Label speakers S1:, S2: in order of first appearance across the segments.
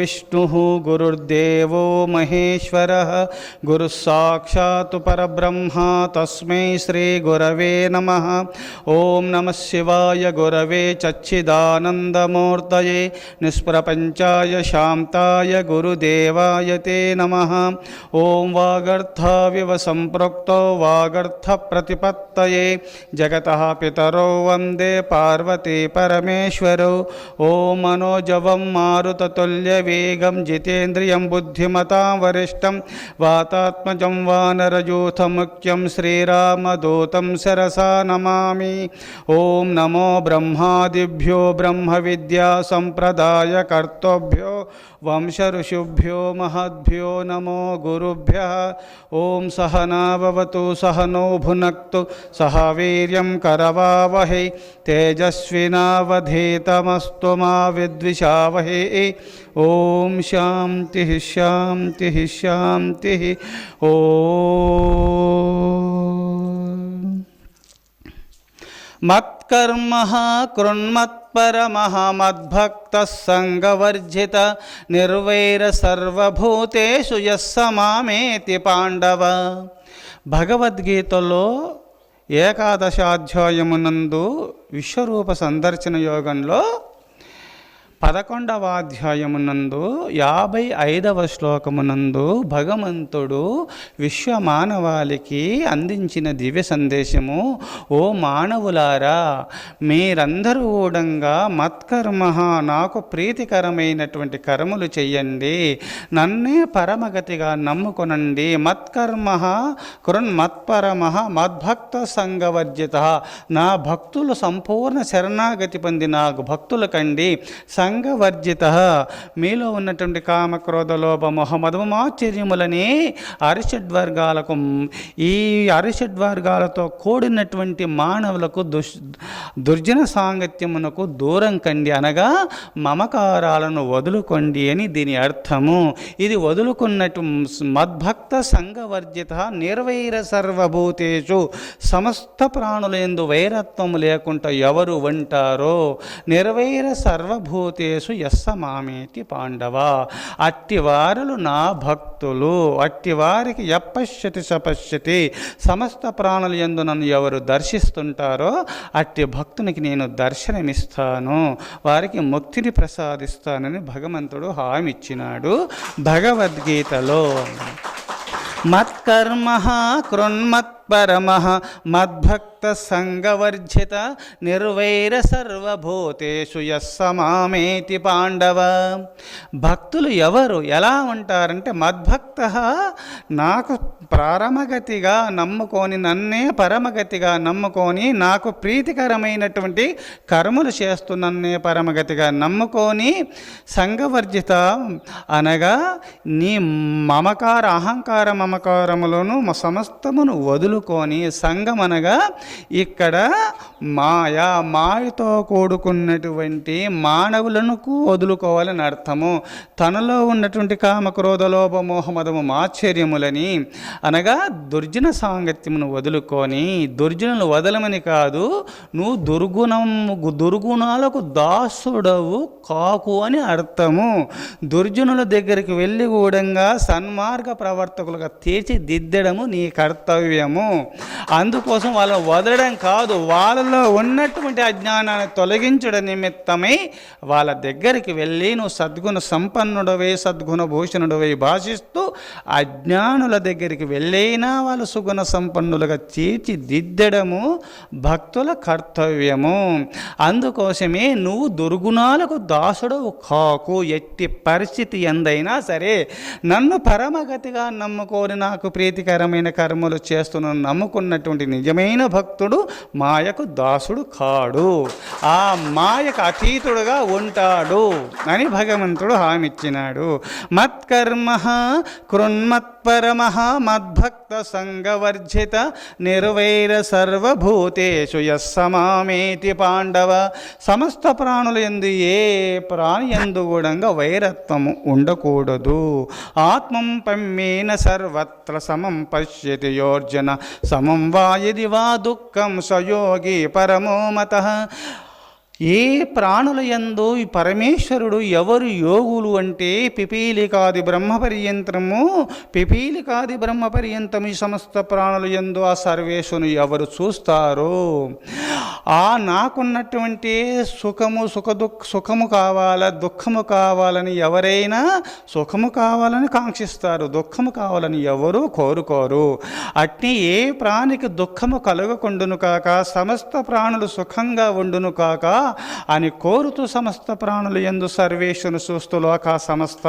S1: विष्णु गुरुर्देवो महेश गुरुः साक्षात् परब्रह्मा। तस्मै श्रीगुरवे नमः। ॐ नमः शिवाय। गुरवे चच्चिदानन्दमूर्तये निष्प्रपञ्चाय शान्ताय। गुरुदेवाय ते नमः। ॐ वागर्थाविव सम्पृक्तो वागर्थप्रतिपत्तये जगतः पितरो वंदे पार्वती परमेश्वरौ। ॐ मनोजवं मारुततुल्यवेगं जितेन्द्रियं बुद्धिमतां वरिष्ठं वातात्मजं वानरयूथमुख्यं श्रीरामदूतं सरसा नमामि। ॐ नमो ब्रह्मादिभ्यो ब्रह्मविद्यासम्प्रदायकर्तृभ्यो वंशऋषिभ्यो महद्भ्यो नमो गुरुभ्यः। ॐ सहना भवतु सहनो भुनक्तु सह वीर्यं करवावहै। तेजस्विनावधीतमस्तु मा ॐ शान्तिः शान्तिः శాంతి ఓ మత్కర్మ కృణ్మత్పరమః మద్భక్త సంగవర్జిత నిర్వైర సర్వభూతేషు పాండవ భగవద్గీతలో ఏకాదశాధ్యాయమునందు విశ్వరూప సందర్శన యోగంలో పదకొండవ అధ్యాయమునందు యాభై ఐదవ శ్లోకమునందు భగవంతుడు విశ్వ మానవాళికి అందించిన దివ్య సందేశము ఓ మానవులారా మీరందరూ ఊడంగా మత్కర్మ నాకు ప్రీతికరమైనటువంటి కర్మలు చెయ్యండి. నన్నే పరమగతిగా నమ్ముకొనండి. మత్కర్మ కృన్ మత్పరమ మద్భక్త సంగవర్జిత నా భక్తులు సంపూర్ణ శరణాగతి పొంది నాకు భక్తుల కండి. సంఘవర్జిత మీలో ఉన్నటువంటి కామ క్రోధ లోభ మొహమదము ఆశ్చర్యములని అరిషడ్వర్గాలకు ఈ అరిషడ్వర్గాలతో కూడినటువంటి మానవులకు దుష్ దుర్జన సాంగత్యమునకు దూరం కండి అనగా మమకారాలను వదులుకోండి అని దీని అర్థము. ఇది వదులుకున్నట్టు మద్భక్త సంఘవర్జిత నిర్వైర సర్వభూతేషు సమస్త ప్రాణులందు వైరత్వము లేకుండా ఎవరు ఉంటారో. నిర్వైర సర్వభూత భక్తేశు ఎస్స మామేతి పాండవ. అట్టివారులు నా భక్తులు. అట్టివారికి ఎప్పశ్యతి సపశ్యతి సమస్త ప్రాణులు ఎందు నన్ను ఎవరు దర్శిస్తుంటారో అట్టి భక్తునికి నేను దర్శనమిస్తాను. వారికి ముక్తిని ప్రసాదిస్తానని భగవంతుడు హామీ ఇచ్చినాడు భగవద్గీతలో. మత్కర్మ కృన్మత్పరమ భక్త సంగవర్జిత నిర్వైర సర్వభూతేషు యస్సమామేతి పాండవ. భక్తులు ఎవరు? ఎలా ఉంటారంటే మద్భక్త నాకు ప్రారమగతిగా నమ్ముకొని నన్నే పరమగతిగా నమ్ముకొని నాకు ప్రీతికరమైనటువంటి కర్మలు చేస్తూ నన్నే పరమగతిగా నమ్ముకొని సంఘవర్జిత అనగా నీ మమకార అహంకార మమకారములను సమస్తమును వదులుకొని సంఘం అనగా ఇక్కడ మాయ మాయతో కూడుకున్నటువంటి మానవులను వదులుకోవాలని అర్థము. తనలో ఉన్నటువంటి కామక్రోధ లోభ మోహమదము మాశ్చర్యములని అనగా దుర్జన సాంగత్యమును వదులుకొని దుర్జనులు వదలమని కాదు నువ్వు దుర్గుణం దుర్గుణాలకు దాసుడవు కాకు అని అర్థము. దుర్జనుల దగ్గరికి వెళ్ళి కూడంగా సన్మార్గ ప్రవర్తకులుగా తీర్చిదిద్దడము నీ కర్తవ్యము. అందుకోసం వాళ్ళ వదలడం కాదు వాళ్ళలో ఉన్నటువంటి అజ్ఞానాన్ని తొలగించడం నిమిత్తమై వాళ్ళ దగ్గరికి వెళ్ళి నువ్వు సద్గుణ సంపన్నుడవై సద్గుణ భూషణుడవై భాషిస్తూ అజ్ఞానుల దగ్గరికి వెళ్ళైనా వాళ్ళు సుగుణ సంపన్నులుగా తీర్చిదిద్దడము భక్తుల కర్తవ్యము. అందుకోసమే నువ్వు దుర్గుణాలకు దాసుడవు కాకు ఎట్టి పరిస్థితి ఎందైనా సరే. నన్ను పరమగతిగా నమ్ముకొని నాకు ప్రీతికరమైన కర్మలు చేస్తున్నాను నమ్ముకున్నటువంటి నిజమైన భక్తుడు మాయకు దాసుడు కాడు. ఆ మాయకు అతీతుడుగా ఉంటాడు అని భగవంతుడు హామీ ఇచ్చినాడు మత్కర్మ కృన్మత్ మద్భక్త సంగవర్జిత నిర్వైర సర్వభూతేషు యస్సమామేతి పాండవ సమస్త ప్రాణుల ఎందు ఏ ప్రాణి ఎందు కూడా వైరత్వము ఉండకూడదు. ఆత్మం పమ్మేన సర్వత్ర సమం పశ్యతి యోర్జన సమం వాయది వా దుఃఖం సయోగి పరమో మత. ఏ ప్రాణుల యందు ఈ పరమేశ్వరుడు ఎవరు యోగులు అంటే పిపీలికాది బ్రహ్మ పర్యంతము పిపీలికాది బ్రహ్మ పర్యంతం ఈ సమస్త ప్రాణుల యందు ఆ సర్వేశ్వను ఎవరు చూస్తారో? ఆ నాకున్నటువంటి సుఖము సుఖ దుఃఖ సుఖము కావాలా దుఃఖము కావాలని ఎవరైనా సుఖము కావాలని కాంక్షిస్తారు దుఃఖము కావాలని ఎవరు కోరుకోరు. అట్ని ఏ ప్రాణికి దుఃఖము కలగకుండును కాక సమస్త ప్రాణులు సుఖంగా ఉండును కాక అని కోరుతూ సమస్త ప్రాణులు ఎందు సర్వేశ్వను చూస్తూ లోక సమస్త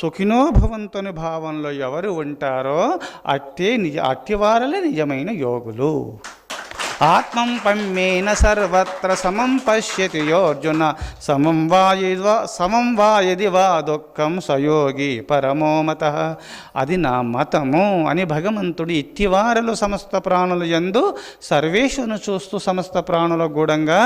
S1: సుఖినోభవంతుని భావంలో ఎవరు ఉంటారో అట్టే నిజ అట్టివారలే నిజమైన యోగులు. ఆత్మం పమ్మేన సర్వత్ర సమం పశ్యతి యోర్జున సమం వా సమం వాయది వా దుఃఖం సయోగి పరమోమత అది నా మతము అని భగవంతుడు ఇట్టివారలు సమస్త ప్రాణులు ఎందు సర్వేషును చూస్తూ సమస్త ప్రాణుల గూఢంగా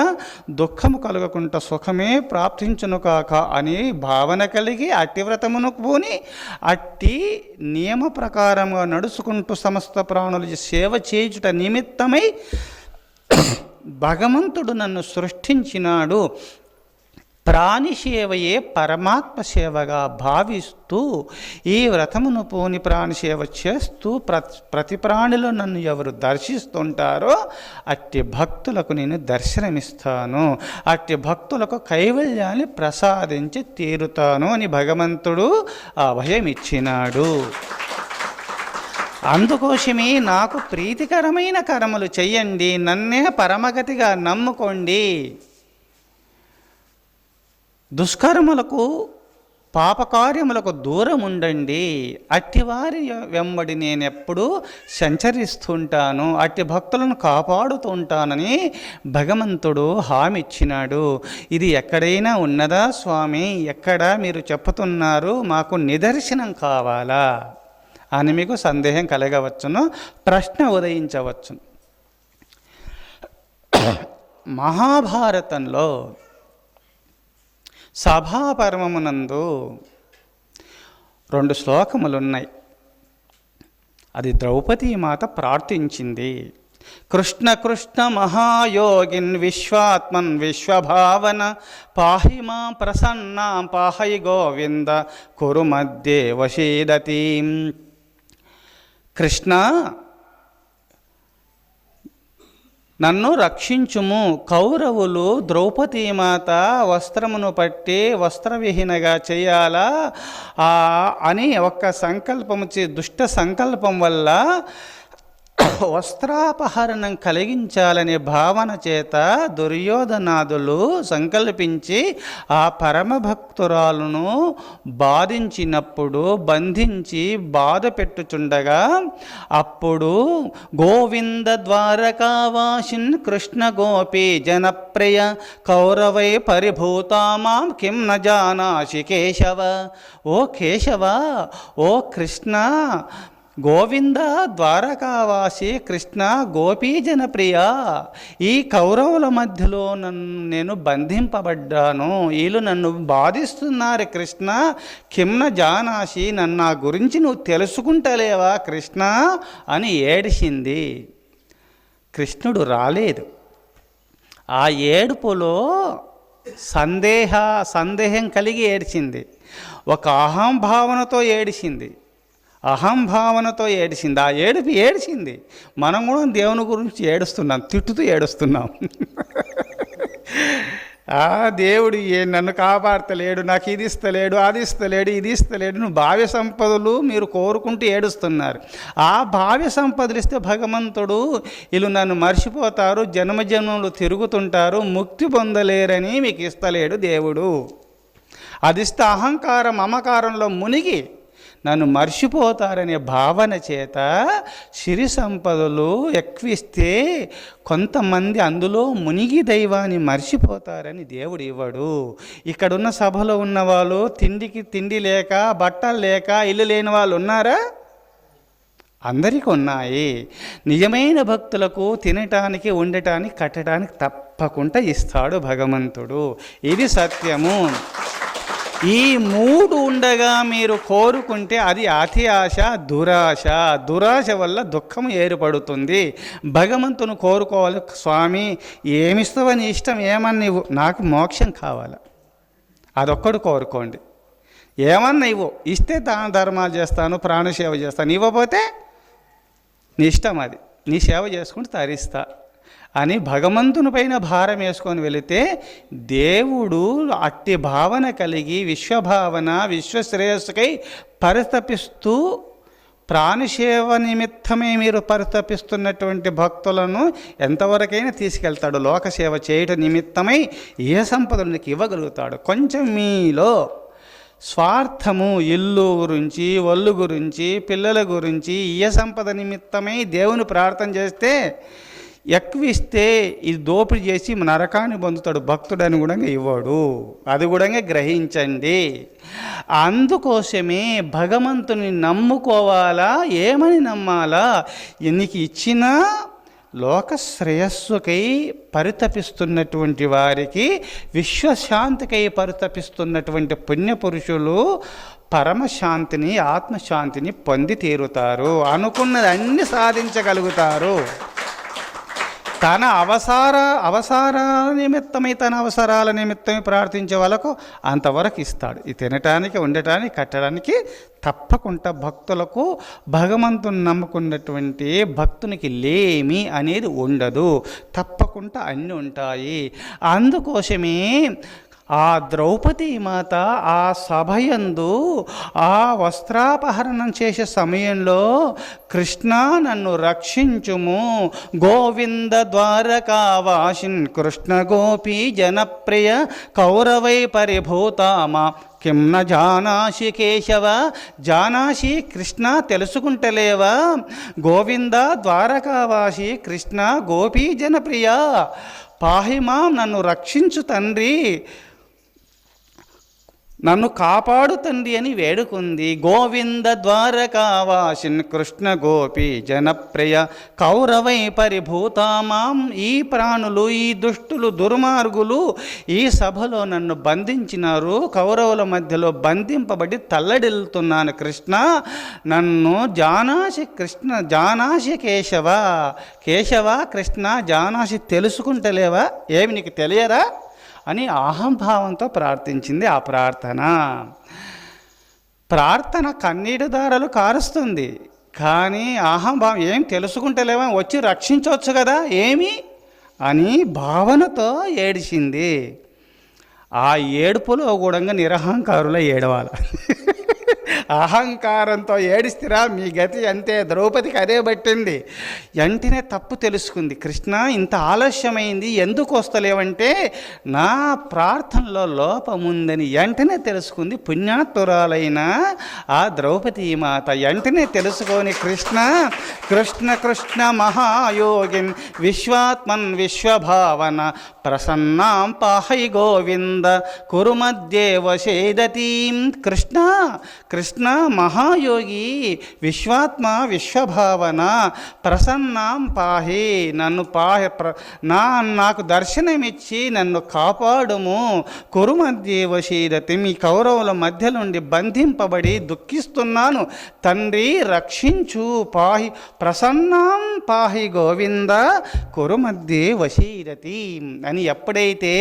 S1: దుఃఖము కలుగకుండా సుఖమే ప్రాప్తించును కాక అని భావన కలిగి అట్టి వ్రతమును పూని అట్టి నియమ ప్రకారంగా నడుచుకుంటూ సమస్త ప్రాణులు సేవ చేయుట నిమిత్తమై భగవంతుడు నన్ను సృష్టించినాడు. ప్రాణి సేవయే పరమాత్మ సేవగా భావిస్తూ ఈ వ్రతమును పోని ప్రాణి సేవ చేస్తూ ప్ర ప్రతి ప్రాణిలో నన్ను ఎవరు దర్శిస్తుంటారో అట్టి భక్తులకు నేను దర్శనమిస్తాను. అట్టి భక్తులకు కైవల్యాన్ని ప్రసాదించి తీరుతాను అని భగవంతుడు అభయం ఇచ్చినాడు అందుకోసమే నాకు ప్రీతికరమైన కర్మలు చెయ్యండి నన్నే పరమగతిగా నమ్ముకోండి. దుష్కర్మలకు పాపకార్యములకు దూరం ఉండండి అట్టివారి వెంబడి నేనెప్పుడూ సంచరిస్తుంటాను అట్టి భక్తులను కాపాడుతుంటానని భగవంతుడు హామీ ఇచ్చినాడు ఇది ఎక్కడైనా ఉన్నదా స్వామి? ఎక్కడ మీరు చెప్పుతున్నారు? మాకు నిదర్శనం కావాలా? అని మీకు సందేహం కలగవచ్చును ప్రశ్న ఉదయించవచ్చును. మహాభారతంలో సభాపర్వమునందు రెండు శ్లోకములున్నాయి. అది ద్రౌపదీ మాత ప్రార్థించింది. కృష్ణ కృష్ణ మహాయోగిన్ విశ్వాత్మన్ విశ్వభావన పాహి మా ప్రసన్నా పాహై గోవింద కురు మధ్యే వశీదతీం. కృష్ణ నన్ను రక్షించుము. కౌరవులు ద్రౌపదీమాత వస్త్రమును పట్టి వస్త్రవిహీనగా చేయాలా? ఆ, అని ఒక సంకల్పము చే దుష్ట సంకల్పం వల్ల వస్త్రాపహరణం కలిగించాలనే భావన చేత దుర్యోధనాదులు సంకల్పించి ఆ పరమభక్తురాలను బాధించినప్పుడు బంధించి బాధ పెట్టుచుండగా అప్పుడు గోవింద ద్వారకావాసిన్ కృష్ణ గోపి జనప్రియ కౌరవై పరిభూతామాం కిం న జానాసి కేశవ. ఓ కేశవ ఓ కృష్ణ గోవింద ద్వారకావాసి కృష్ణ గోపీజన ప్రియ ఈ కౌరవుల మధ్యలో నన్ను నేను బంధింపబడ్డాను. వీళ్ళు నన్ను బాధిస్తున్నారు కృష్ణ. కిమ్న జానాసి నన్ను నా గురించి నువ్వు తెలుసుకుంటలేవా కృష్ణ అని ఏడిసింది కృష్ణుడు రాలేదు. ఆ ఏడుపులో సందేహ సందేహం కలిగి ఏడిచింది. ఒక అహంభావనతో ఏడిచింది. అహంభావనతో ఏడిసింది. ఆ ఏడుపు ఏడిచింది. మనం కూడా దేవుని గురించి ఏడుస్తున్నాం తిట్టుతూ ఏడుస్తున్నాం. ఆ దేవుడు ఏ నన్ను కాపాడతలేడు నాకు ఇది ఇస్తలేడు అది ఇస్తలేడు ఇది ఇస్తలేడు నువ్వు భావ్య సంపదలు మీరు కోరుకుంటూ ఏడుస్తున్నారు. ఆ భావ్య సంపదలు ఇస్తే భగవంతుడు వీళ్ళు నన్ను మర్చిపోతారు జన్మజన్మలు తిరుగుతుంటారు ముక్తి పొందలేరని మీకు ఇస్తలేడు దేవుడు. అది ఇస్తే అహంకారం మమకారంలో మునిగి నన్ను మర్చిపోతారనే భావన చేత సిరి సంపదలు ఎక్విస్తే కొంతమంది అందులో మునిగి దైవాన్ని మర్చిపోతారని దేవుడు ఇవ్వడు. ఇక్కడున్న సభలో ఉన్న వాళ్ళు తిండికి తిండి లేక బట్టలు లేక ఇల్లు లేని వాళ్ళు ఉన్నారా? అందరికీ ఉన్నాయి. నిజమైన భక్తులకు తినటానికి ఉండటానికి కట్టడానికి తప్పకుండా ఇస్తాడు భగవంతుడు. ఇది సత్యము. ఈ మూడు ఉండగా మీరు కోరుకుంటే అది అతి ఆశ దురాశ. దురాశ వల్ల దుఃఖం ఏర్పడుతుంది. భగవంతుని కోరుకోవాలి స్వామి ఏమిస్తావని ఇష్టం ఏమని ఇవ్వు. నాకు మోక్షం కావాలి? అదొక్కడు కోరుకోండి. ఏమన్నా ఇవ్వు. ఇస్తే దాన ధర్మాలు చేస్తాను ప్రాణసేవ చేస్తాను. ఇవ్వకపోతే నీ ఇష్టం అది. నీ సేవ చేసుకుంటూ తరిస్తా. అని భగవంతుని పైన భారం వేసుకొని వెళితే దేవుడు అట్టి భావన కలిగి విశ్వభావన విశ్వశ్రేయస్సుకై పరితపిస్తూ ప్రాణసేవ నిమిత్తమే మీరు పరితపిస్తున్నటువంటి భక్తులను ఎంతవరకైనా తీసుకెళ్తాడు. లోకసేవ చేయటం నిమిత్తమై ఏ సంపదలు నీకు ఇవ్వగలుగుతాడు. కొంచెం మీలో స్వార్థము ఇల్లు గురించి ఒళ్ళు గురించి పిల్లల గురించి ఏ సంపద నిమిత్తమై దేవుని ప్రార్థన చేస్తే ఎక్కువ ఇస్తే ఇది దోపిడీ చేసి నరకాన్ని పొందుతాడు భక్తుడని కూడా ఇవ్వడు. అది కూడా గ్రహించండి. అందుకోసమే భగవంతుని నమ్ముకోవాలా? ఏమని నమ్మాలా? ఎన్నికి ఇచ్చినా లోక శ్రేయస్సుకై పరితపిస్తున్నటువంటి వారికి విశ్వశాంతికై పరితపిస్తున్నటువంటి పుణ్యపురుషులు పరమశాంతిని ఆత్మశాంతిని పొంది తీరుతారు. అనుకున్నది అన్ని సాధించగలుగుతారు. తన అవసర అవసరాల నిమిత్తమై తన అవసరాల నిమిత్తమై ప్రార్థించే వాళ్ళకు అంతవరకు ఇస్తాడు. ఇది తినటానికి ఉండటానికి కట్టడానికి తప్పకుండా భక్తులకు భగవంతుని నమ్ముకున్నటువంటి భక్తునికి లేమి అనేది ఉండదు. తప్పకుండా అన్నీ ఉంటాయి. అందుకోసమే ఆ ద్రౌపది మాత ఆ సభయందు ఆ వస్త్రాపహరణం చేసే సమయంలో కృష్ణ నన్ను రక్షించుము. గోవింద ద్వారకావాసిన్ కృష్ణ గోపి జనప్రియ కౌరవై పరిభూతామా. కిం న జానాసి కేశవ జానాసి కృష్ణ తెలుసుకుంటలేవా. గోవింద ద్వారకావాసి కృష్ణ గోపీ జనప్రియ. పాహిమా నన్ను రక్షించు తండ్రి. నన్ను కాపాడు తండ్రి అని వేడుకుంది. గోవింద ద్వారకావాసిన్ కృష్ణ గోపి జనప్రియ కౌరవై పరిభూతామాం ఈ ప్రాణులు ఈ దుష్టులు దుర్మార్గులు ఈ సభలో నన్ను బంధించినారు. కౌరవుల మధ్యలో బంధింపబడి తల్లడిల్లుతున్నాను కృష్ణ. నన్ను జానాసి కృష్ణ జానాసి కేశవ కేశవ కృష్ణ జానాసి తెలుసుకుంటలేవా? ఏమి నీకు తెలియదా? అని అహంభావంతో ప్రార్థించింది ఆ ప్రార్థన. ప్రార్థన కన్నీటి దారలు కారుస్తుంది. కానీ అహంభావం ఏం తెలుసుకుంటలేమో వచ్చి రక్షించవచ్చు కదా ఏమి? అని భావనతో ఏడిచింది. ఆ ఏడుపులో కూడా నిరహంకారుల ఏడవాలి. అహంకారంతో ఏడిస్తిరా మీ గతి అంతే. ద్రౌపదికి అదే పట్టింది. వెంటనే తప్పు తెలుసుకుంది. కృష్ణ ఇంత ఆలస్యమైంది ఎందుకు వస్తలేవంటే నా ప్రార్థనలో లోపముందని వెంటనే తెలుసుకుంది పుణ్యాత్తురాలైన ఆ ద్రౌపది మాత. వెంటనే తెలుసుకొని కృష్ణ కృష్ణ కృష్ణ మహాయోగిన్ విశ్వాత్మన్ విశ్వభావన ప్రసన్నాం పాహై గోవింద కురుమధ్యే వశేదతీం. కృష్ణ కృష్ణ కృష్ణ మహాయోగి విశ్వాత్మ విశ్వభావన ప్రసన్నాం పాహి నన్ను పాహి ప్ర నా నాకు దర్శనమిచ్చి నన్ను కాపాడుము. కురుమధ్యే వశీరతి మీ కౌరవుల మధ్య నుండి బంధింపబడి దుఃఖిస్తున్నాను. తండ్రి రక్షించు పాహి ప్రసన్నాం పాహి గోవింద కురుమధ్యే వశీరతి అని ఎప్పుడైతే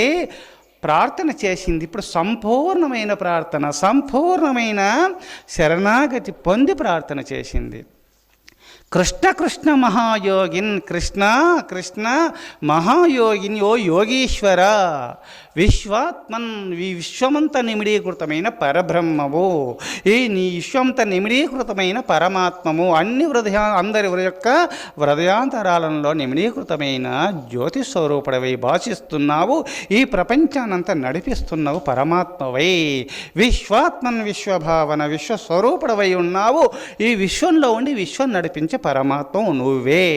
S1: ప్రార్థన చేసింది. ఇప్పుడు సంపూర్ణమైన ప్రార్థన సంపూర్ణమైన శరణాగతి పొంది ప్రార్థన చేసింది. కృష్ణ కృష్ణ మహాయోగిన్ కృష్ణ కృష్ణ మహాయోగిన్ ఓ యోగీశ్వర. విశ్వాత్మన్ ఈ విశ్వమంత నిమిడీకృతమైన పరబ్రహ్మవు. ఈ నీ విశ్వమంత నిమిడీకృతమైన పరమాత్మము అన్ని హృదయ అందరి యొక్క హృదయాంతరాలంలో నిమిడీకృతమైన జ్యోతి స్వరూపుడవై భాషిస్తున్నావు. ఈ ప్రపంచానంతా నడిపిస్తున్నావు పరమాత్మవై. విశ్వాత్మన్ విశ్వభావన విశ్వస్వరూపుడవై ఉన్నావు. ఈ విశ్వంలో ఉండి విశ్వం నడిపించే పరమాత్మ నువ్వే.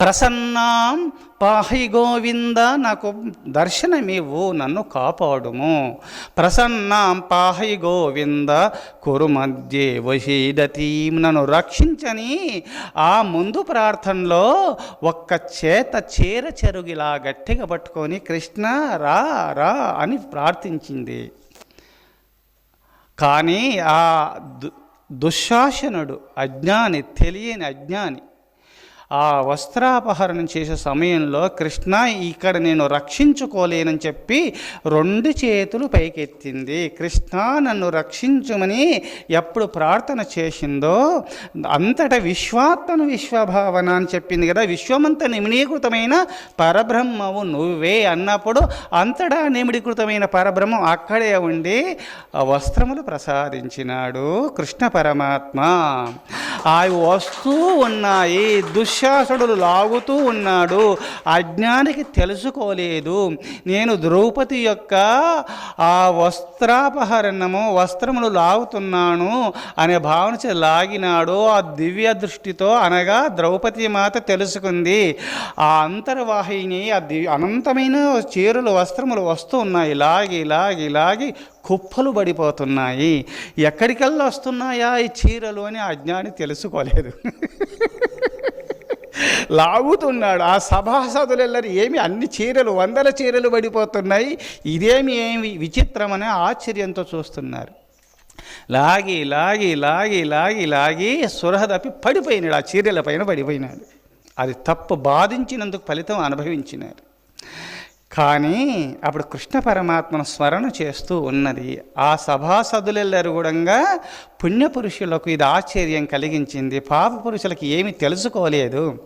S1: ప్రసన్నాం పాహి గోవింద నాకు దర్శనమివ్వు నన్ను కాపాడుము. ప్రసన్నాం పాహి గోవింద కురు మధ్య వశీదతి నన్ను రక్షించని. ఆ ముందు ప్రార్థనలో ఒక్క చేత చీర చెరుగిలా గట్టిగా పట్టుకొని కృష్ణ రా రా అని ప్రార్థించింది. కానీ ఆ దు దుశ్శాసనుడు అజ్ఞాని తెలియని అజ్ఞాని. ఆ వస్త్రాపహరణం చేసే సమయంలో కృష్ణ ఇక్కడ నేను రక్షించుకోలేనని చెప్పి రెండు చేతులు పైకెత్తింది. కృష్ణ నన్ను రక్షించుమని ఎప్పుడు ప్రార్థన చేసిందో అంతటా విశ్వాత్మను విశ్వభావన అని చెప్పింది కదా. విశ్వమంత నిమిడీకృతమైన పరబ్రహ్మవు నువ్వే అన్నప్పుడు అంతటా నిమిడీకృతమైన పరబ్రహ్మం అక్కడే ఉండి వస్త్రములు ప్రసాదించినాడు కృష్ణ పరమాత్మ. ఆ వస్తూ ఉన్నాయి దుష్ దుశ్శాసనుడు లాగుతూ ఉన్నాడు. అజ్ఞానికి తెలుసుకోలేదు. నేను ద్రౌపది యొక్క ఆ వస్త్రాపహరణము వస్త్రములు లాగుతున్నాను అనే భావన చే లాగినాడు. ఆ దివ్య దృష్టితో అనగా ద్రౌపది మాత తెలుసుకుంది. ఆ అంతర్వాహిని ఆ దివ్య అనంతమైన చీరలు వస్త్రములు వస్తూ ఉన్నాయి. లాగి లాగి లాగి కుప్పలు పడిపోతున్నాయి. ఎక్కడికెళ్ళి వస్తున్నాయా ఈ చీరలు అని అజ్ఞాని తెలుసుకోలేదు. లాగుతున్నాడు. ఆ సభాసదులెల్లరు ఏమి అన్ని చీరలు వందల చీరలు పడిపోతున్నాయి. ఇదేమి ఏమి విచిత్రమని ఆశ్చర్యంతో చూస్తున్నారు. లాగి లాగి లాగి లాగి లాగి సురహదపి పడిపోయినాడు. ఆ చీరల పైన పడిపోయినాడు. అది తప్పు బాధించినందుకు ఫలితం అనుభవించినారు. కానీ అప్పుడు కృష్ణ పరమాత్మను స్మరణ చేస్తూ ఉన్నది. ఆ సభాసదులెల్లరు కూడా పుణ్యపురుషులకు ఇది ఆశ్చర్యం కలిగించింది. పాప పురుషులకు ఏమి తెలుసుకోలేదు.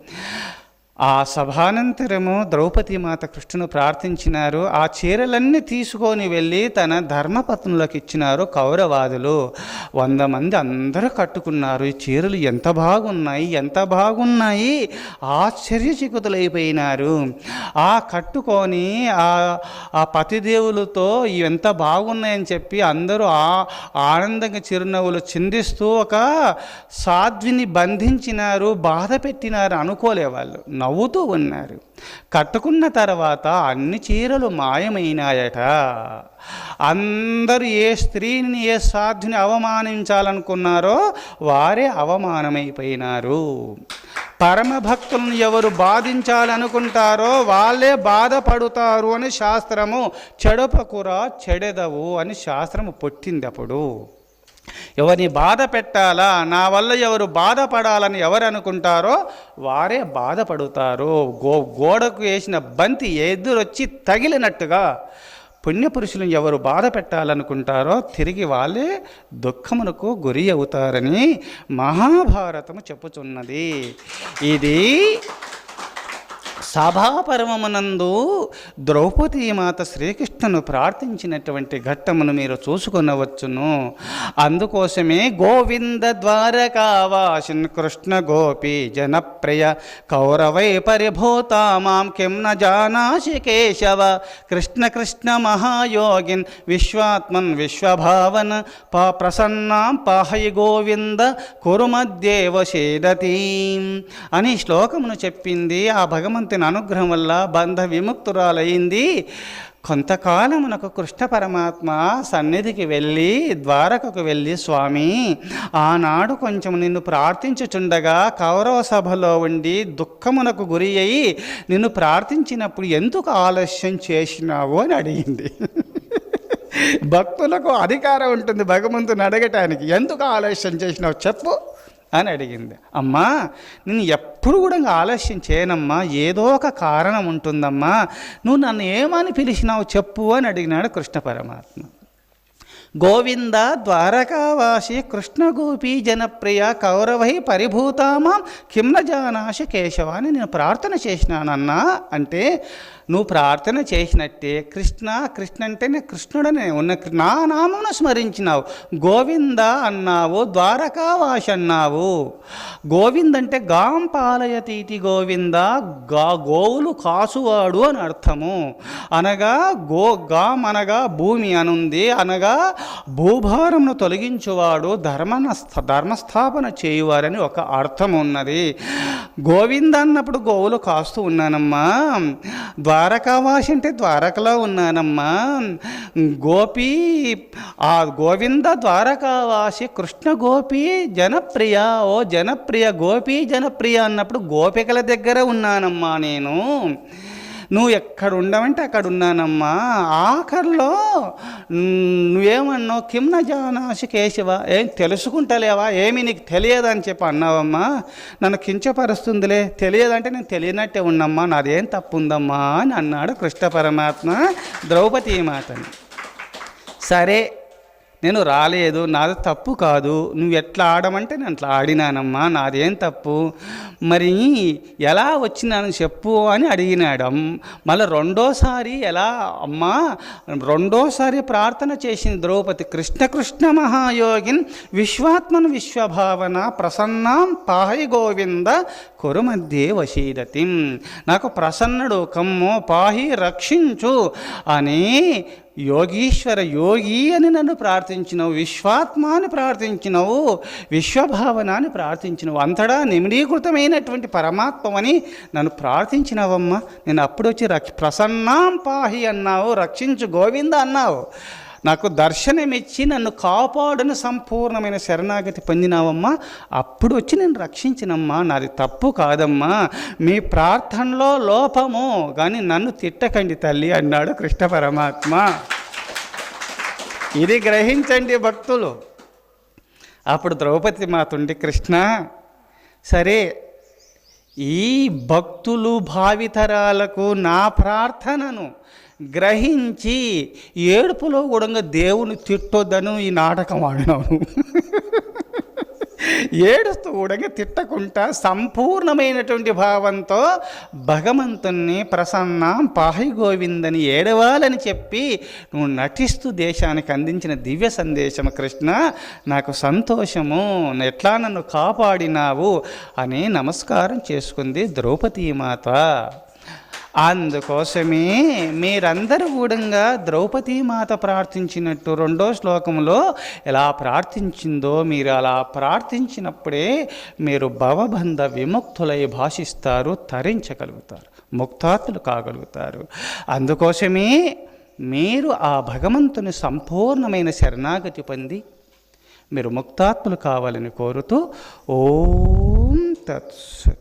S1: ఆ సభానంతరము ద్రౌపది మాత కృష్ణును ప్రార్థించినారు. ఆ చీరలన్నీ తీసుకొని వెళ్ళి తన ధర్మపత్నులకు ఇచ్చినారు కౌరవాదులు. వంద మంది అందరూ కట్టుకున్నారు. ఈ చీరలు ఎంత బాగున్నాయి ఎంత బాగున్నాయి. ఆశ్చర్యచికుతులైపోయినారు. ఆ కట్టుకొని ఆ ఆ పతిదేవులతో ఎంత బాగున్నాయని చెప్పి అందరూ ఆ ఆనందంగా చిరునవ్వులు చిందిస్తూ ఒక సాధ్విని బంధించినారు బాధ పెట్టినారు అనుకోలే వాళ్ళు నవ్వుతూ ఉన్నారు. కట్టుకున్న తర్వాత అన్ని చీరలు మాయమైనాయట. అందరూ ఏ స్త్రీని ఏ సాధ్యుని అవమానించాలనుకున్నారో వారే అవమానమైపోయినారు. పరమభక్తులను ఎవరు బాధించాలనుకుంటారో వాళ్ళే బాధపడుతారు అని శాస్త్రము చెడపకురా చెడెదవు అని శాస్త్రము పుట్టిందప్పుడు. ఎవరిని బాధ పెట్టాలా? నా వల్ల ఎవరు బాధపడాలని ఎవరు అనుకుంటారో వారే బాధపడుతారు. గో గోడకు వేసిన బంతి ఎదురొచ్చి తగిలినట్టుగా పుణ్యపురుషులను ఎవరు బాధ పెట్టాలనుకుంటారో తిరిగి వాళ్ళే దుఃఖమునకు గురి అవుతారని మహాభారతము చెప్పుచున్నది. ఇది సభాపర్వమునందు ద్రౌపదీమాత శ్రీకృష్ణును ప్రార్థించినటువంటి ఘట్టమును మీరు చూసుకొనవచ్చును. అందుకోసమే గోవింద ద్వారకావాసిన్ కృష్ణ గోపి జనప్రియ కౌరవై పరిభూత మాం కిం న జానాసి కేశవ కృష్ణ కృష్ణ మహాయోగిన్ విశ్వాత్మన్ విశ్వభావన్ పా ప్రసన్నాం పాహయి గోవింద కురుమద్యేవ షేదతీం అని శ్లోకమును చెప్పింది ఆ భగవంతుని అనుగ్రహం వల్ల బంధ విముక్తురాలయ్యింది కొంతకాలమునకు కృష్ణ పరమాత్మ సన్నిధికి వెళ్ళి ద్వారకకు వెళ్ళి స్వామి ఆనాడు కొంచెం నిన్ను ప్రార్థించుచుండగా కౌరవ సభలో ఉండి దుఃఖమునకు గురి అయి నిన్ను ప్రార్థించినప్పుడు ఎందుకు ఆలస్యం చేసినావు అని అడిగింది. భక్తులకు అధికారం ఉంటుంది భగవంతుని అడగటానికి. ఎందుకు ఆలస్యం చేసినావు? చెప్పు. అని అడిగింది. అమ్మా నేను ఎప్పుడు కూడా ఆలస్యం చేయనమ్మా ఏదో ఒక కారణం ఉంటుందమ్మా నువ్వు నన్ను ఏమని పిలిచినావు చెప్పు అని అడిగినాడు కృష్ణ పరమాత్మ. గోవింద ద్వారకావాసి కృష్ణగోపీ జనప్రియ కౌరవై పరిభూతామాం కిమ్న జానాశ కేశవాని నేను ప్రార్థన చేసినానన్నా అంటే నువ్వు ప్రార్థన చేసినట్టే కృష్ణ కృష్ణ అంటేనే కృష్ణుడనే. ఉన్న నా నామమును స్మరించినావు. గోవింద అన్నావు ద్వారకావాసి అన్నావు. గోవిందంటే గాం పాలయతీతి గోవింద గా గోవులు కాసువాడు అని అర్థము. అనగా గో గాం అనగా భూమి అనుంది. అనగా భూభారమును తొలగించువాడు ధర్మనస్థ ధర్మస్థాపన చేయువారని ఒక అర్థం ఉన్నది గోవింద అన్నప్పుడు గోవులు కాస్తూ ఉన్నానమ్మా. ద్వారకావాసి అంటే ద్వారకలో ఉన్నానమ్మా. గోపి ఆ గోవింద ద్వారకావాసి కృష్ణ గోపి జనప్రియ ఓ జనప్రియ గోపి జనప్రియ అన్నప్పుడు గోపికల దగ్గర ఉన్నానమ్మా నేను. నువ్వు ఎక్కడుండవంటే అక్కడ ఉన్నానమ్మా ఆఖరిలో నువ్వేమన్నావు? కిమ్న జానాసి కేశవ ఏం తెలుసుకుంటలేవా? ఏమి నీకు తెలియదని చెప్పి అన్నావమ్మా. నన్ను కించపరుస్తుందిలే. తెలియదంటే నేను తెలియనట్టే ఉన్నమ్మా. నాదేం తప్పు ఉందమ్మా అని అన్నాడు కృష్ణ పరమాత్మ ద్రౌపదీ మాతని సరే నేను రాలేదు నాది తప్పు కాదు నువ్వు ఎట్లా ఆడమంటే నేను అట్లా ఆడినానమ్మా నాదేం తప్పు? మరి ఎలా వచ్చినాను చెప్పు అని అడిగినాడు మళ్ళీ రెండోసారి ఎలా అమ్మా రెండోసారి ప్రార్థన చేసింది ద్రౌపది కృష్ణ కృష్ణ మహాయోగిన్ విశ్వాత్మను విశ్వభావన ప్రసన్నాం పాహి గోవింద కొరుమధ్యే వశీదతిం. నాకు ప్రసన్నుడు కమ్ము పాహి రక్షించు అని యోగీశ్వర యోగి అని నన్ను ప్రార్థించినవు విశ్వాత్మ అని ప్రార్థించినవు విశ్వభావన అని ప్రార్థించినవు అంతటా నిమిడీకృతమైనటువంటి పరమాత్మని నన్ను ప్రార్థించినవమ్మా. నేను అప్పుడు వచ్చి రక్ష ప్రసన్నాం పాహి అన్నావు రక్షించు గోవింద అన్నావు. నాకు దర్శనమిచ్చి నన్ను కాపాడును సంపూర్ణమైన శరణాగతి పొందినావమ్మా. అప్పుడు వచ్చి నేను రక్షించినమ్మా. నాది తప్పు కాదమ్మా. మీ ప్రార్థనలో లోపము కానీ నన్ను తిట్టకండి తల్లి అన్నాడు కృష్ణ పరమాత్మ. ఇది గ్రహించండి భక్తులు. అప్పుడు ద్రౌపది మాతుండి కృష్ణ సరే ఈ భక్తులు భావితరాలకు నా ప్రార్థనను గ్రహించి ఏడుపులో కూడా దేవుని తిట్టొద్దను ఈ నాటకం ఆడినాను ఏడుస్తూ కూడా తిట్టకుండా సంపూర్ణమైనటువంటి భావంతో భగవంతుణ్ణి ప్రసన్న పాహి గోవిందని ఏడవాలని చెప్పి నువ్వు నటిస్తూ దేశానికి అందించిన దివ్య సందేశం కృష్ణ నాకు సంతోషము ఎట్లా నన్ను కాపాడినావు అని నమస్కారం చేసుకుంది ద్రౌపదీ మాత అందుకోసమే మీరందరూ కూడా ద్రౌపదీ మాత ప్రార్థించినట్టు రెండో శ్లోకంలో ఎలా ప్రార్థించిందో మీరు అలా ప్రార్థించినప్పుడే మీరు భవబంధ విముక్తులై భాషిస్తారు తరించగలుగుతారు ముక్తాత్తులు కాగలుగుతారు. అందుకోసమే మీరు ఆ భగవంతుని సంపూర్ణమైన శరణాగతి పొంది మీరు ముక్తాత్ములు కావాలని కోరుతూ ఓం తత్సత్.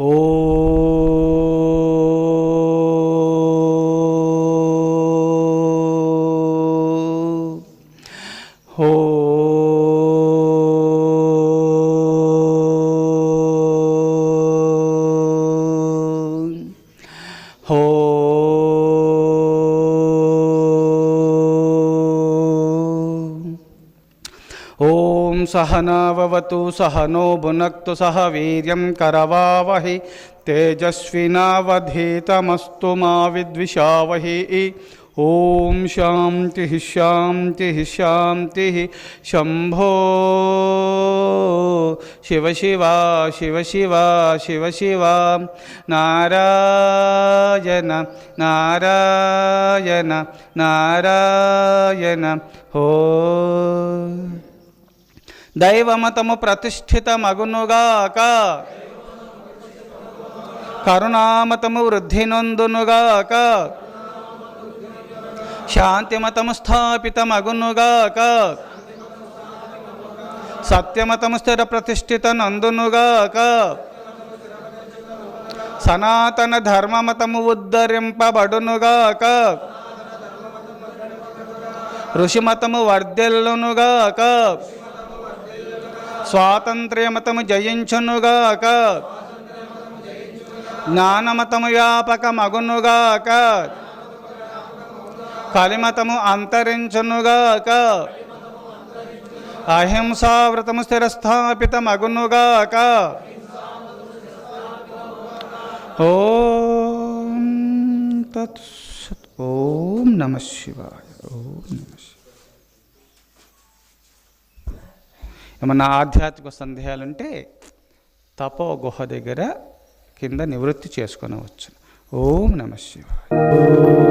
S1: ఓ सहनावतु सहनो भुनक्तु सह वीर्यं करवावहि। तेजस्विनावधीतमस्तु मा विद्विषावहि। ॐ शान्तिः शान्तिः शान्तिः। शम्भो। शिव शिवा शिव शिवा शिव शिवा। नारायण नारायण नारायण। हो। దైవమతము ప్రతిష్ఠిత మగునుగాక కరుణామతము వృద్ధి నొందునుగాక శాంతిమతము స్థాపితమగునుగాక. సత్యమతము స్థిర ప్రతిష్ఠిత నందునుగాక సనాతన ధర్మమతము ఉద్ధరింపబడునుగాక. ఋషిమతము వర్ధిల్లునుగాక. స్వాతంత్ర్యమతము జయించునుగాక. జ్ఞానమతము వ్యాపకమగునుగాక. కలిమతము అంతరించునుగాక. అహింసావ్రతము స్థిరస్థాపితమగునుగాక. ఓం తత్ ఓం నమ శివాయ ఓం నమ శివాయ. ఏమన్నా ఆధ్యాత్మిక సందేహాలుంటే తపో గుహ దగ్గర కింద నివృత్తి చేసుకునవచ్చు. ఓం నమ శివాయ.